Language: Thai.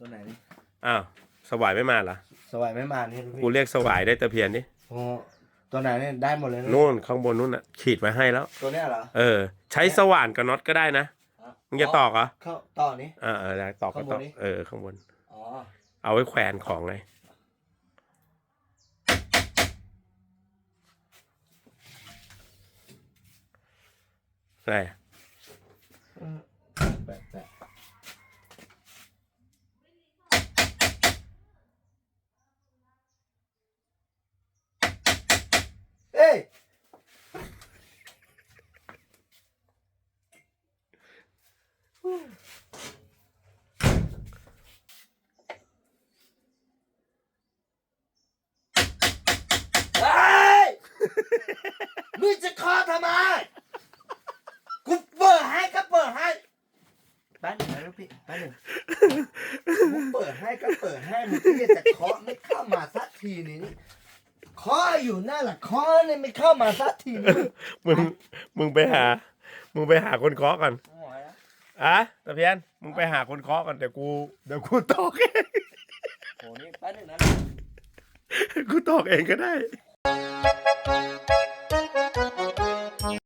ตัวไหนนี่อ้าวสวายไม่มาเหรอสวายไม่มานี่พี่กูเรียกสวายได้ตะเพียนนี่โอ้ตัวไหนเนี่ยได้หมดเลยะนู่นข้างบนนู่นน่ะขีดไว้ให้แล้ว ตัวเนี้ยเหรอ เออ ใช้สว่านกับน็อตก็ได้นะมึงจะตอกเหรอเข้าต่อนี้เออเออได้ตอกก็ข้างบตอนกนี่ เออข้างบน อ๋อ เอาไว้แขวนของไงอะไรอ เฮ้ยมึงจะคอทำไม กูเปิดให้ก็เปิดให้แป๊บหนึงนะลูกพี่แป๊บหนึงกูเปิดให้ก็เปิดให้มึงที่จะเคาะไม่เข้ามาสักทีนี้นี่เคาะอยู่นั่นแหละเคาะเนี่ยไม่เข้ามาสักทีมึง มึงไปหา มึงไปหาคนเคาะก่อนโอ้ยนะ อะตะเพียนมึงไปหาคนเคาะก่อนเดี๋ยวกูเดี๋ยวกูตอกเองโหนี่แป๊บหนึงนะ กูตอกเองก็ได้